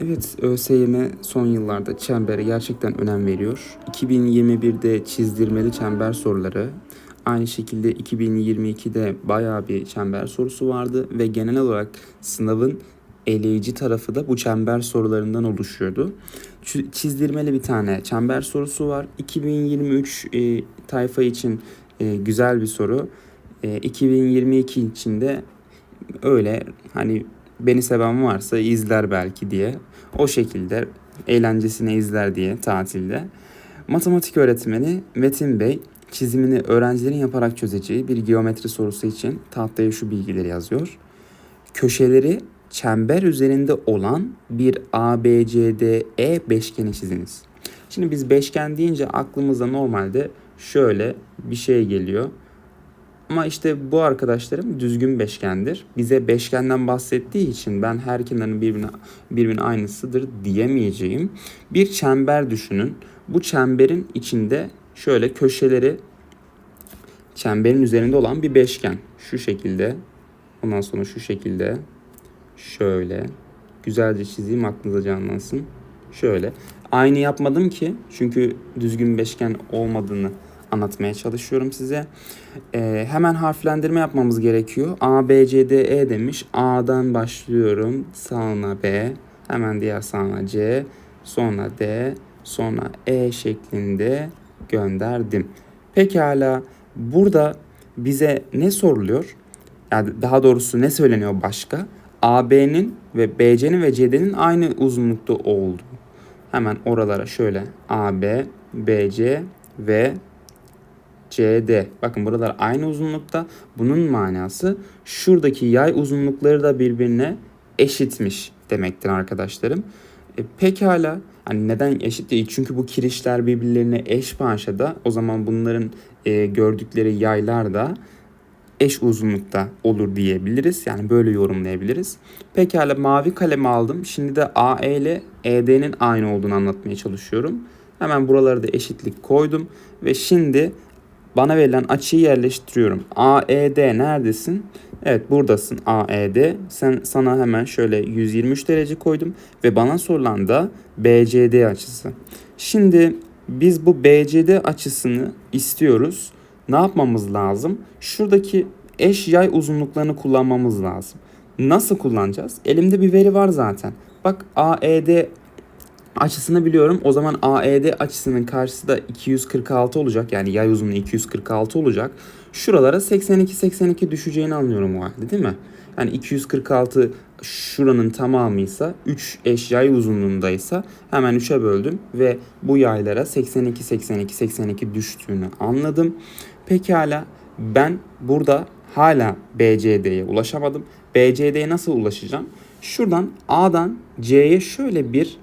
Evet, ÖSYM son yıllarda çembere gerçekten önem veriyor. 2021'de çizdirmeli çember soruları, aynı şekilde 2022'de bayağı bir çember sorusu vardı ve genel olarak sınavın eleyici tarafı da bu çember sorularından oluşuyordu. Çi- Çizdirmeli bir tane çember sorusu var. 2023 e, tayfa için e, güzel bir soru. E, 2022 için de öyle hani beni seven varsa izler belki diye. O şekilde eğlencesine izler diye tatilde. Matematik öğretmeni Metin Bey çizimini öğrencilerin yaparak çözeceği bir geometri sorusu için tahtaya şu bilgileri yazıyor. Köşeleri çember üzerinde olan bir ABCDE beşgeni çiziniz. Şimdi biz beşgen deyince aklımıza normalde şöyle bir şey geliyor. Ama işte bu arkadaşlarım düzgün beşgendir. Bize beşgenden bahsettiği için ben her kenarın birbirine, birbirine aynısıdır diyemeyeceğim. Bir çember düşünün. Bu çemberin içinde şöyle köşeleri çemberin üzerinde olan bir beşgen. Şu şekilde. Ondan sonra şu şekilde. Şöyle. Güzelce çizeyim aklınıza canlansın. Şöyle. Aynı yapmadım ki çünkü düzgün beşgen olmadığını anlatmaya çalışıyorum size. Ee, hemen harflendirme yapmamız gerekiyor. A, B, C, D, E demiş. A'dan başlıyorum. Sağına B, hemen diğer sağına C, sonra D, sonra E şeklinde gönderdim. Pekala burada bize ne soruluyor? Yani daha doğrusu ne söyleniyor başka? AB'nin ve BC'nin ve CD'nin aynı uzunlukta olduğu. Hemen oralara şöyle AB, BC ve CD. Bakın buralar aynı uzunlukta. Bunun manası şuradaki yay uzunlukları da birbirine eşitmiş demektir arkadaşlarım. E, pekala hani neden eşit değil? Çünkü bu kirişler birbirlerine eş parçada. O zaman bunların e, gördükleri yaylar da eş uzunlukta olur diyebiliriz. Yani böyle yorumlayabiliriz. Pekala mavi kalemi aldım. Şimdi de AE ile ED'nin aynı olduğunu anlatmaya çalışıyorum. Hemen buraları da eşitlik koydum. Ve şimdi bana verilen açıyı yerleştiriyorum. AED neredesin? Evet buradasın AED. Sen sana hemen şöyle 123 derece koydum ve bana sorulan da BCD açısı. Şimdi biz bu BCD açısını istiyoruz. Ne yapmamız lazım? Şuradaki eş yay uzunluklarını kullanmamız lazım. Nasıl kullanacağız? Elimde bir veri var zaten. Bak AED açısını biliyorum. O zaman AED açısının karşısı da 246 olacak. Yani yay uzunluğu 246 olacak. Şuralara 82 82 düşeceğini anlıyorum o halde değil mi? Yani 246 şuranın tamamıysa 3 eş yay uzunluğundaysa hemen 3'e böldüm ve bu yaylara 82 82 82 düştüğünü anladım. Pekala ben burada hala BCD'ye ulaşamadım. BCD'ye nasıl ulaşacağım? Şuradan A'dan C'ye şöyle bir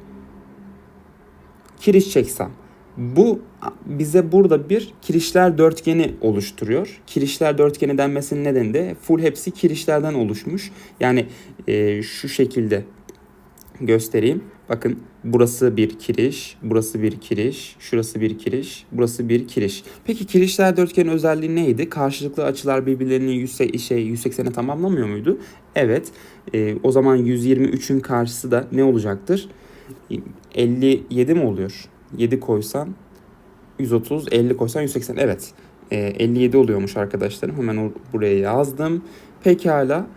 kiriş çeksem. Bu bize burada bir kirişler dörtgeni oluşturuyor. Kirişler dörtgeni denmesinin nedeni de full hepsi kirişlerden oluşmuş. Yani e, şu şekilde göstereyim. Bakın burası bir kiriş, burası bir kiriş, şurası bir kiriş, burası bir kiriş. Peki kirişler dörtgenin özelliği neydi? Karşılıklı açılar birbirlerini 100, şey 180'e tamamlamıyor muydu? Evet. E, o zaman 123'ün karşısı da ne olacaktır? 57 mi oluyor? 7 koysan 130, 50 koysan 180. Evet. E, 57 oluyormuş arkadaşlarım. Hemen buraya yazdım. Pekala.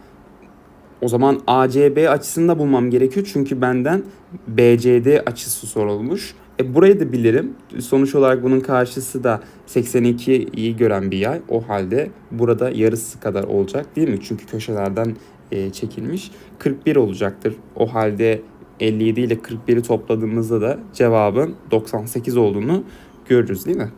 O zaman ACB açısını da bulmam gerekiyor. Çünkü benden BCD açısı sorulmuş. E, burayı da bilirim. Sonuç olarak bunun karşısı da 82'yi gören bir yay. O halde burada yarısı kadar olacak değil mi? Çünkü köşelerden e, çekilmiş. 41 olacaktır. O halde 57 ile 41'i topladığımızda da cevabın 98 olduğunu görürüz değil mi?